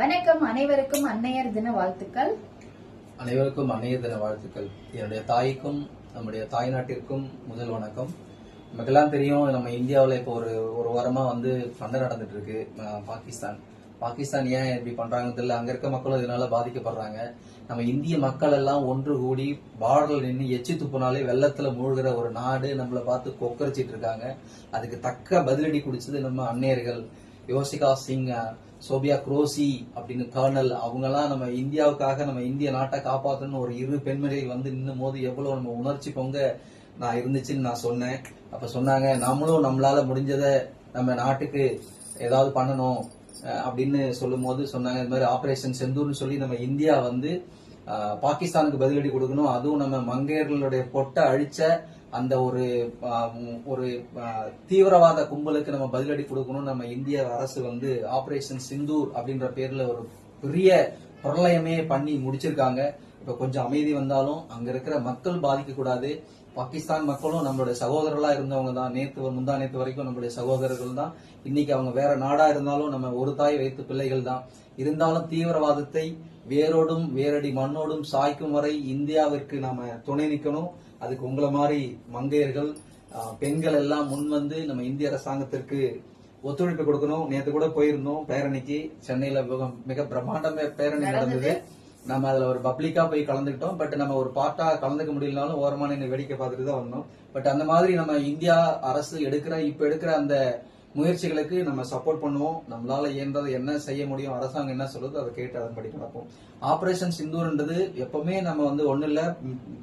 வணக்கம் அனைவருக்கும் அன்னையர் தின வாழ்த்துக்கள். அனைவருக்கும் அன்னையர் தின வாழ்த்துக்கள். என்னுடைய தாய்க்கும் நம்முடைய தாய் நாட்டிற்கும் முதல் வணக்கம். நமக்கெல்லாம் தெரியும் நம்ம இந்தியாவில் இப்போ ஒரு ஒரு வாரமாக வந்து சண்டை நடந்துட்டு இருக்கு பாகிஸ்தான். பாகிஸ்தான் ஏன் இப்படி பண்றாங்கன்னு தெரியல. அங்க இருக்க மக்களும் இதனால பாதிக்கப்படுறாங்க. நம்ம இந்திய மக்கள் எல்லாம் ஒன்று கூடி பார்டர்ல நின்று எச்சி துப்புனாலே வெள்ளத்துல மூழ்கிற ஒரு நாடு நம்மளை பார்த்து கொக்கரிச்சிட்டு இருக்காங்க. அதுக்கு தக்க பதிலடி குடிச்சது நம்ம அன்னையர்கள். யோசிகா சிங் சோபியா குரோசி அப்படின்னு கர்னல் அவங்கெல்லாம் நம்ம இந்தியாவுக்காக நம்ம இந்திய நாட்டை காப்பாற்றணும்னு ஒரு இரு பெண்மணிகள் வந்து நின்னும் போது எவ்வளவு நம்ம உணர்ச்சி பொங்க நான் இருந்துச்சுன்னு நான் சொன்னேன். அப்ப சொன்னாங்க நம்மளும் நம்மளால முடிஞ்சதை நம்ம நாட்டுக்கு ஏதாவது பண்ணணும் அப்படின்னு சொல்லும் போது சொன்னாங்க இந்த மாதிரி ஆபரேஷன் செந்தூர்னு சொல்லி நம்ம இந்தியா வந்து பாகிஸ்தானுக்கு பதிலடி கொடுக்கணும். அதுவும் நம்ம மங்கையர்களுடைய பொட்டை அழிச்ச அந்த ஒரு ஒரு தீவிரவாத கும்பலுக்கு நம்ம பதிலடி கொடுக்கணும் நம்ம இந்திய அரசு வந்து ஆபரேஷன் சிந்தூர் அப்படின்ற பேர்ல ஒரு பெரிய பிரளயமே பண்ணி முடிச்சிருக்காங்க. இப்ப கொஞ்சம் அமைதி வந்தாலும் அங்க இருக்கிற மக்கள் பாதிக்க கூடாது பாகிஸ்தான் மக்களும் நம்மளுடைய சகோதரர்களா இருந்தவங்க தான். நேத்து முந்தா நேத்து வரைக்கும் நம்மளுடைய சகோதரர்கள் தான். இன்னைக்கு அவங்க வேற நாடா இருந்தாலும் நம்ம ஒரு தாய் வைத்து பிள்ளைகள் தான். இருந்தாலும் தீவிரவாதத்தை வேரோடும் வேரடி மண்ணோடும் சாய்க்கும் வரை இந்தியாவிற்கு நாம துணை நிற்கணும் அதுக்கு உங்களை மாதிரி மங்கையர்கள் பெண்கள் எல்லாம் முன் வந்து நம்ம இந்திய அரசாங்கத்திற்கு ஒத்துழைப்பு கொடுக்கணும். நேத்து கூட போயிருந்தோம் பேரணிக்கு. சென்னையில மிக- மிக பிரம்மாண்ட பேரணி நடந்தது. நம்ம அதுல ஒரு பப்ளிக்கா போய் கலந்துக்கிட்டோம். பட் நம்ம ஒரு பார்ட்டா கலந்துக்க முடியலனாலும் ஓரமான நின்னு வேடிக்கை பார்த்துட்டு தான் வந்தோம். பட் அந்த மாதிரி நம்ம இந்தியா அரசு எடுக்கிற இப்ப எடுக்கிற அந்த முயற்சிகளுக்கு நம்ம சப்போர்ட் பண்ணுவோம். நம்மளால இயன்றதை என்ன செய்ய முடியும் அரசாங்கம் என்ன சொல்லுதோ அதை கேட்டு அதன்படி நடப்போம். ஆபரேஷன் சிந்தூர்ன்றது எப்பவுமே நம்ம வந்து ஒண்ணு இல்ல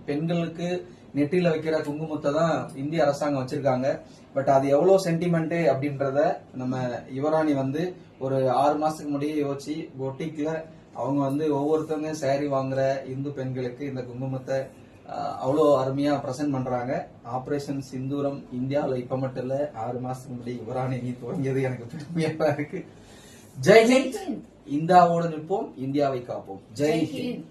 பெண்களுக்கு நெற்றியில வைக்கிற குங்குமத்தை தான் இந்திய அரசாங்கம் வச்சிருக்காங்க. பட் அது எவ்வளவு சென்டிமெண்ட் அப்படின்றத நம்ம யுவராணி வந்து ஒரு ஆறு மாசத்துக்கு முன்னாடியே யோசிச்சு பொட்டிக்ல அவங்க வந்து ஒவ்வொருத்தவங்க saree வாங்குற இந்து பெண்களுக்கு இந்த குங்குமத்தை அவ்வளோ அருமையா பிரசன்ட் பண்றாங்க. ஆபரேஷன் சிந்தூரம் இந்தியாவில் இப்ப மட்டும் இல்ல ஆறு மாசத்துக்கு முன்னாடி யுவராணி நீ துவங்கியது எனக்கு பெருமையா இருக்கு. ஜெய் ஹிந்த்! இந்தியாவோடு நிற்போம் இந்தியாவை காப்போம். ஜெய் ஹிந்த்!